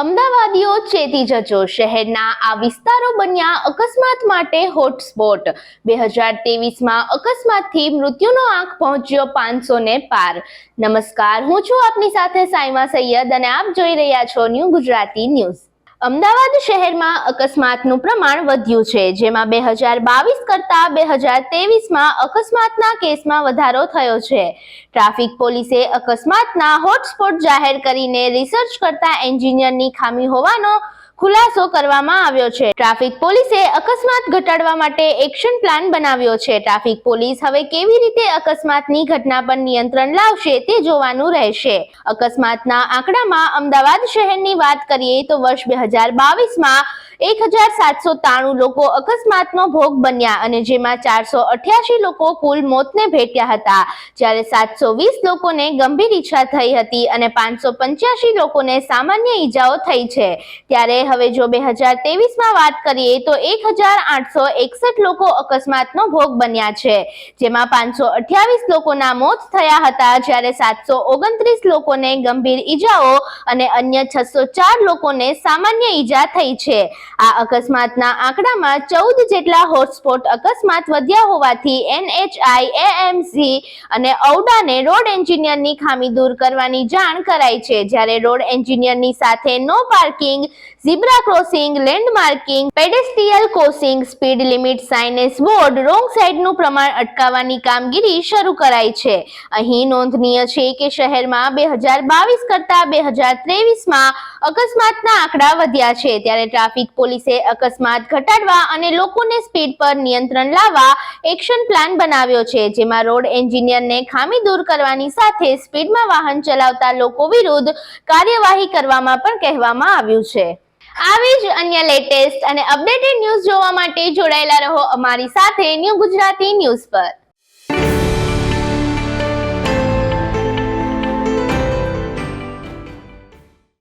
અમદાવાદીઓ ચેતી જજો. શહેરના આ વિસ્તારો બન્યા અકસ્માત માટે હોટસ્પોટ બે હજાર તેવીસમાં અકસ્માતથી મૃત્યુનો આંક પહોંચ્યો પાંચસો ને પાર. નમસ્કાર, હું છું આપની સાથે સાઈમા સૈયદ અને આપ જોઈ રહ્યા છો ન્યૂ ગુજરાતી ન્યૂઝ. અમદાવાદ શહેરમાં અકસ્માતનું પ્રમાણ વધ્યું છે, જેમાં બે હજાર બાવીસ કરતા બે હજાર તેવીસમાં અકસ્માતના કેસમાં વધારો થયો છે. ટ્રાફિક પોલીસે અકસ્માતના હોટસ્પોટ જાહેર કરીને રિસર્ચ કરતા એન્જિનિયરની ખામી હોવાનો ખુલાસો કરવામાં આવ્યો છે. ટ્રાફિક પોલીસે અકસ્માત ઘટાડવા માટે એક્શન પ્લાન બનાવ્યો છે. ટ્રાફિક પોલીસ હવે કેવી રીતે અકસ્માતની ઘટના પર નિયંત્રણ લાવશે તે જોવાનું રહેશે. અકસ્માતના આંકડામાં અમદાવાદ શહેરની વાત કરીએ તો વર્ષ બે હજાર બાવીસમાં એક હજાર સાતસો ત્રાણું લોકો અકસ્માતનો ભોગ બન્યા અને જેમાં ચારસો અઠ્યાસી લોકો કુલ મોતને ભેટ્યા હતા. જ્યારે સાતસો વીસ લોકોને ગંભીર ઈચ્છા થઈ હતી અને પાંચસો પંચ્યાસી લોકોને સામાન્ય ઈજાઓ થઈ છે. ત્યારે હવે જો બે હજાર તેવીસમાં વાત કરીએ તો એક હજાર આઠસો એકસઠ લોકો અકસ્માતનો ભોગ બન્યા છે. જેમાં પાંચસો અઠ્યાવીસ લોકોના મોત થયા હતા જ્યારે સાતસો ઓગણત્રીસ લોકોને ગંભીર ઈજાઓ અને અન્ય છસો ચાર લોકોને સામાન્ય ઈજા થઈ છે. આ અકસ્માતના આંકડામાં ચૌદ જેટલા હોટસ્પોટ અકસ્માત વધ્યા હોવાથી એનએચઆઈ એએમસી અને ઔડાને રોડ એન્જિનિયરની ખામી દૂર કરવાની જાણ કરાઈ છે. જ્યારે રોડ એન્જિનિયરની સાથે no parking zebra crossing lane marking pedestrian crossing speed limit signs board wrong સાઇડનું પ્રમાણ અટકાવવાની કામગીરી શરૂ કરાઈ છે. અહીં નોંધનીય છે કે શહેરમાં બે હજાર બાવીસ કરતા બે હજાર ત્રેવીસમાં અકસ્માતના આંકડા વધ્યા છે. ત્યારે ટ્રાફિક પોલીસે અકસ્માત ઘટાડવા અને લોકોને સ્પીડ પર નિયંત્રણ લાવવા એક્શન પ્લાન બનાવ્યો છે. જેમાં રોડ એન્જિનિયરને ખામી દૂર કરવાની સાથે સ્પીડમાં વાહન ચલાવતા લોકો વિરુદ્ધ કાર્યવાહી કરવામાં પણ કહેવામાં આવ્યું છે. આવી જ અન્ય લેટેસ્ટ અને અપડેટેડ ન્યૂઝ જોવા માટે જોડાયેલા રહો અમારી સાથે ન્યૂ ગુજરાતી ન્યૂઝ પર.